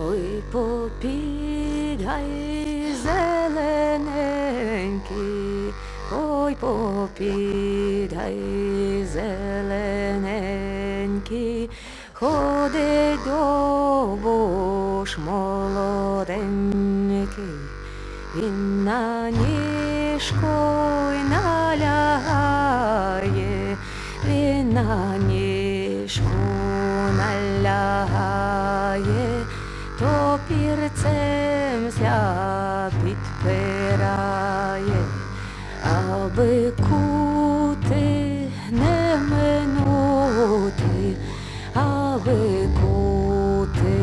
Ой, попід гай зелененький, ой, попід гай зелененький, ходить довбуш молоденький, він на ніжку пірцем ся підпирає, аби кути не минути, аби кути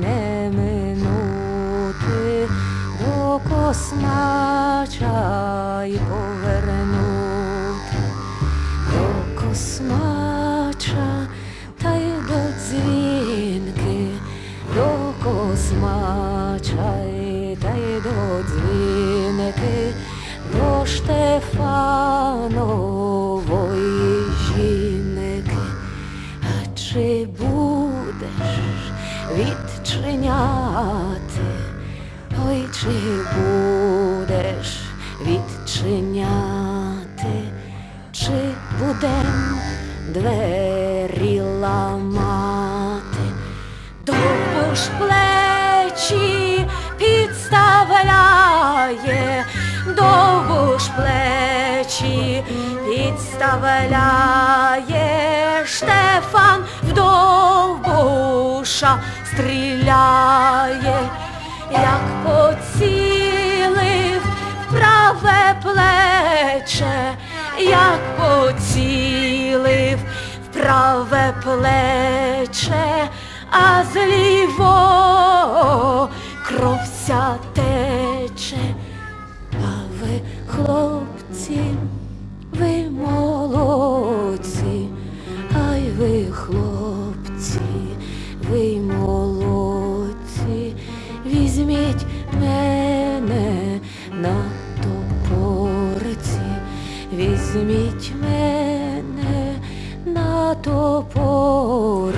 не минути, до космача до космача й до дзвінки, до Штефанової жінки. А чи будеш відчиняти? Ой, чи будеш відчиняти? Чи будем двері ламати? Довго ж плечі підставляє, Штефан вдовбуша стріляє, як поцілив праве плече, як поцілив праве плече, а з візьміть мене на топорці, візьміть мене на топори,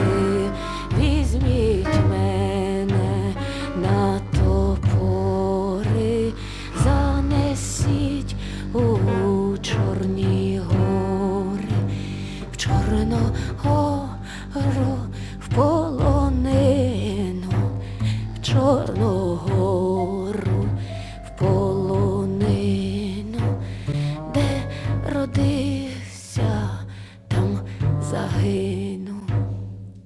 візьміть мене на топори, занесіть у Чорні гори, в Чорну гору, в полонину, в Чорну родився, там загинув,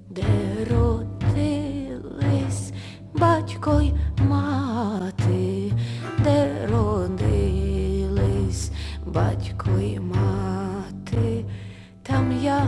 де родились батько й мати, де родились батько й мати, там я